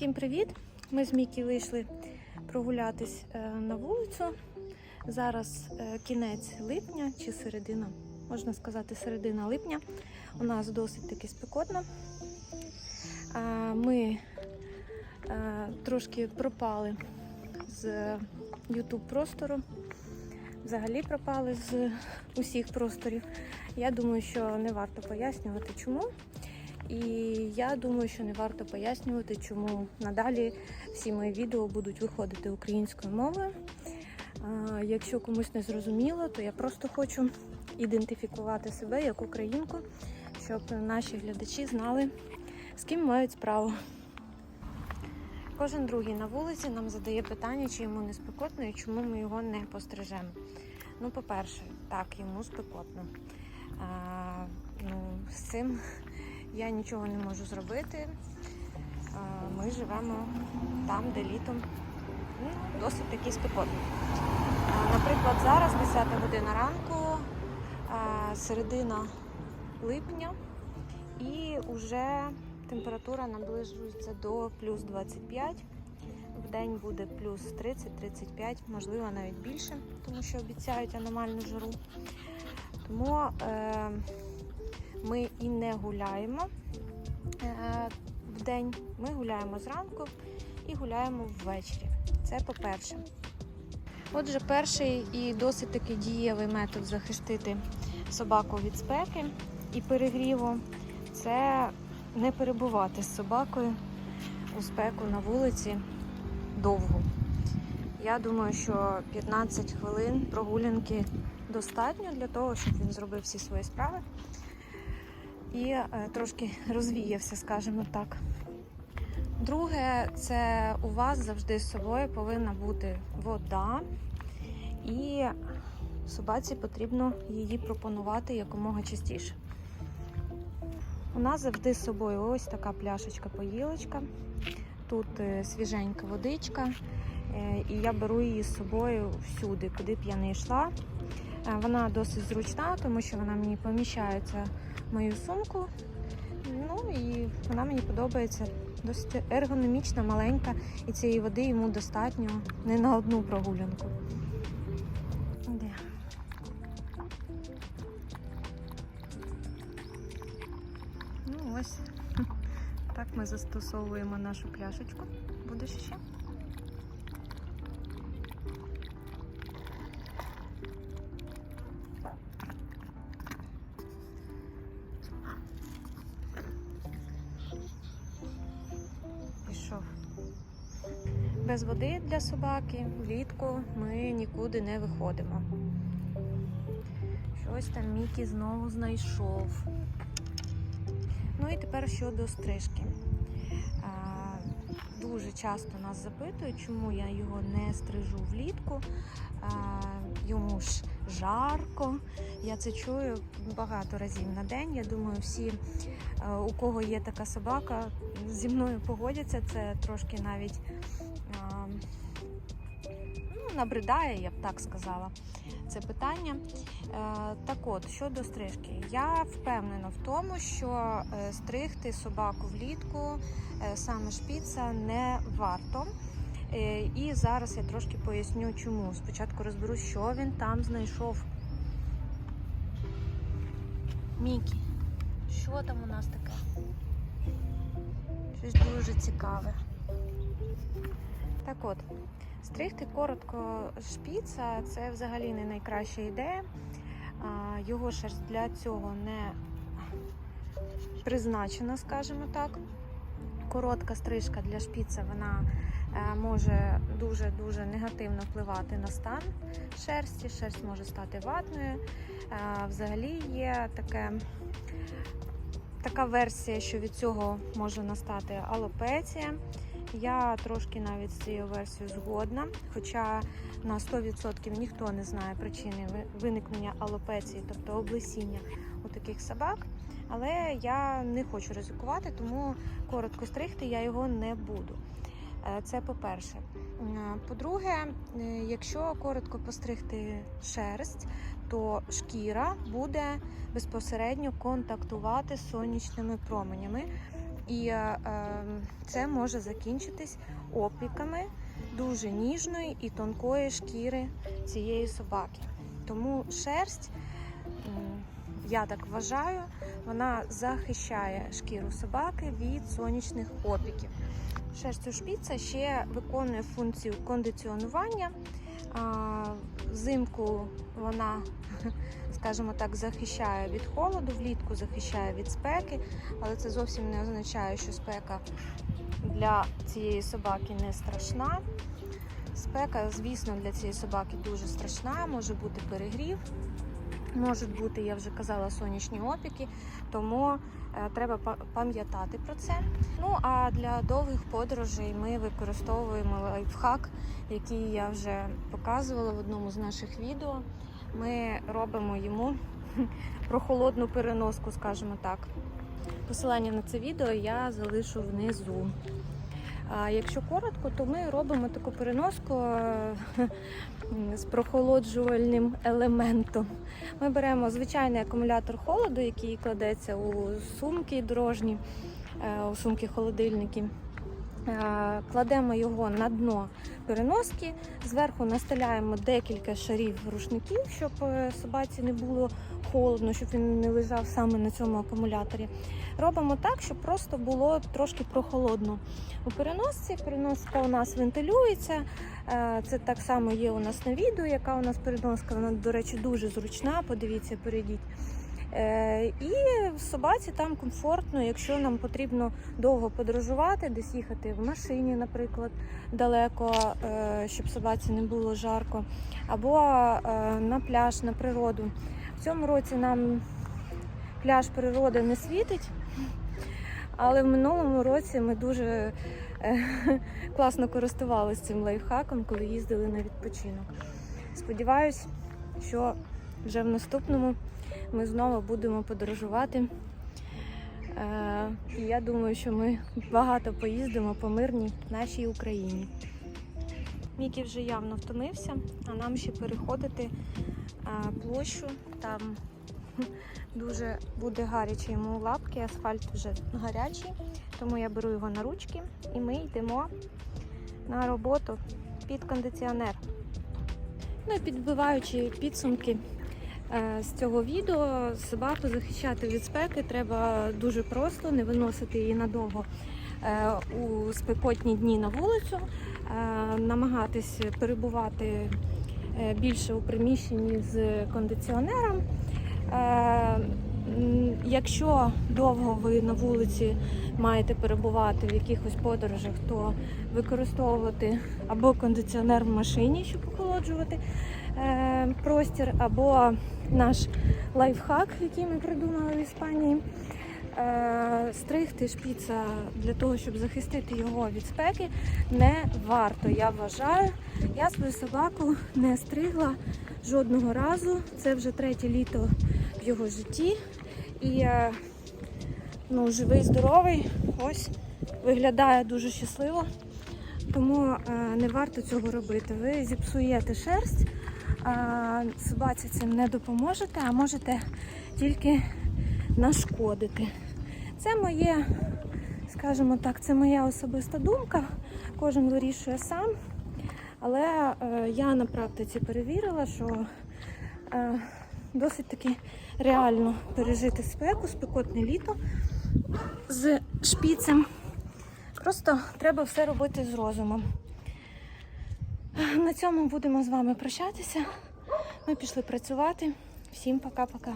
Всім привіт! Ми з Мікі вийшли прогулятись е, на вулицю. Зараз е, кінець липня чи середина, можна сказати, середина липня. У нас досить таки спекотно. Ми е, трошки пропали з YouTube простору. Взагалі пропали з усіх просторів. Я думаю, що не варто пояснювати, чому. І я думаю, що не варто пояснювати, чому надалі всі мої відео будуть виходити українською мовою. Якщо комусь не зрозуміло, то я просто хочу ідентифікувати себе як українку, щоб наші глядачі знали, з ким мають справу. Кожен другий на вулиці нам задає питання, чи йому не спекотно і чому ми його не пострижемо. Ну, по-перше, так, йому спекотно. А, ну, з цим я нічого не можу зробити. Ми живемо там, де літом ну, досить таки спекотно. Наприклад, зараз 10 година ранку, середина липня, і вже температура наближується до плюс 25. В день буде плюс 30-35, можливо, навіть більше, тому що обіцяють аномальну жару. Тому е, ми і не гуляємо е, в день, ми гуляємо зранку і гуляємо ввечері. Це по-перше. Отже, перший і досить таки дієвий метод захистити собаку від спеки і перегріву це не перебувати з собакою у спеку на вулиці довго. Я думаю, що 15 хвилин прогулянки достатньо для того, щоб він зробив всі свої справи і е, трошки розвіявся, скажімо так. Друге, це у вас завжди з собою повинна бути вода, і собаці потрібно її пропонувати якомога частіше. У нас завжди з собою ось така пляшечка-поїлочка. Тут е, свіженька водичка, е, і я беру її з собою всюди, куди б я не йшла. Е, Вона досить зручна, тому що вона мені поміщається в мою сумку. Ну і вона мені подобається. Досить ергономічна, маленька, і цієї води йому достатньо не на одну прогулянку. Де? Ну ось так ми застосовуємо нашу пляшечку. Будеш ще? Без води для собаки влітку ми нікуди не виходимо. Щось там Мікі знову знайшов. Ну і тепер щодо стрижки. Дуже часто нас запитують, чому я його не стрижу влітку. Йому ж жарко. Я це чую багато разів на день. Я думаю, всі, е, у кого є така собака, зі мною погодяться. Це трошки навіть набридає, я б так сказала, це питання. Е, Так от, щодо стрижки, я впевнена в тому, що е, стригти собаку влітку е, саме шпіца не варто. І зараз я трошки поясню, чому. Спочатку розберу, що він там знайшов. Мікі, що там у нас таке? Щось дуже цікаве. Так от, стригти коротко шпіца це взагалі не найкраща ідея. Його шерсть для цього не призначена, скажімо так. Коротка стрижка для шпіца вона е, може дуже-дуже негативно впливати на стан шерсті. Шерсть може стати ватною. Е, Взагалі є таке, така версія, що від цього може настати алопеція. Я трошки навіть з цією версією згодна, хоча на 100% ніхто не знає причини виникнення алопеції, тобто облесіння у таких собак. Але я не хочу ризикувати, тому коротко стригти я його не буду. Е, Це по-перше. По-друге, е, якщо коротко постригти шерсть, то шкіра буде безпосередньо контактувати з сонячними променями. І е, е, це може закінчитись опіками дуже ніжної і тонкої шкіри цієї собаки. Тому шерсть, я так вважаю, вона захищає шкіру собаки від сонячних опіків. Шерсть у шпіца ще виконує функцію кондиціонування. Взимку вона, скажімо так, захищає від холоду, влітку захищає від спеки, але це зовсім не означає, що спека для цієї собаки не страшна. Спека, звісно, для цієї собаки дуже страшна, може бути перегрів, можуть бути, я вже казала, сонячні опіки, тому е, треба пам'ятати про це. Ну а для довгих подорожей ми використовуємо лайфхак, який я вже показувала в одному з наших відео. Ми робимо йому прохолодну переноску, скажімо так. Посилання на це відео я залишу внизу. Якщо коротко, то ми робимо таку переноску е, з прохолоджувальним елементом. Ми беремо звичайний акумулятор холоду, який кладеться у сумки дорожні, е, у сумки холодильники. Е, Кладемо його на дно переноски, зверху настеляємо декілька шарів рушників, щоб е, собаці не було холодно, щоб він не лежав саме на цьому акумуляторі. Робимо так, щоб просто було трошки прохолодно. У переносці переноска у нас вентилюється. Е, Це так само є у нас на відео, яка у нас переноска. Вона, до речі, дуже зручна. Подивіться, перейдіть. Е, І собаці там комфортно, якщо нам потрібно довго подорожувати, десь їхати в машині, наприклад, далеко, е, щоб собаці не було жарко, або е, на пляж, на природу. В цьому році нам пляж природи не світить, але в минулому році ми дуже класно користувалися цим лайфхаком, коли їздили на відпочинок. Сподіваюсь, що вже в наступному ми знову будемо подорожувати. Е, І я думаю, що ми багато поїздимо по мирній нашій Україні. Мікі вже явно втомився, а нам ще переходити е, площу. Там дуже буде гаряче йому лапки, асфальт вже гарячий, тому я беру його на ручки і ми йдемо на роботу під кондиціонер. Ну і підбиваючи підсумки з цього відео, собаку захищати від спеки треба дуже просто, не виносити її надовго е, у спекотні дні на вулицю, е, намагатись перебувати е, більше у приміщенні з кондиціонером. Якщо довго ви на вулиці маєте перебувати в якихось подорожах, то використовувати або кондиціонер в машині, щоб охолоджувати е, простір, або наш лайфхак, який ми придумали в Іспанії. Е, стригти шпіца для того, щоб захистити його від спеки, не варто. Я вважаю, я свою собаку не стригла жодного разу. Це вже третє літо в його житті. І ну, живий, здоровий, ось виглядає дуже щасливо. Тому е, не варто цього робити. Ви зіпсуєте шерсть, собаці цим не допоможете, а можете тільки нашкодити. Це моє, скажімо так, це моя особиста думка. Кожен вирішує сам. Але е, я на практиці перевірила, що е, досить таки реально пережити спеку, спекотне літо з шпіцем. Просто треба все робити з розумом. На цьому будемо з вами прощатися. Ми пішли працювати. Всім пока-пока.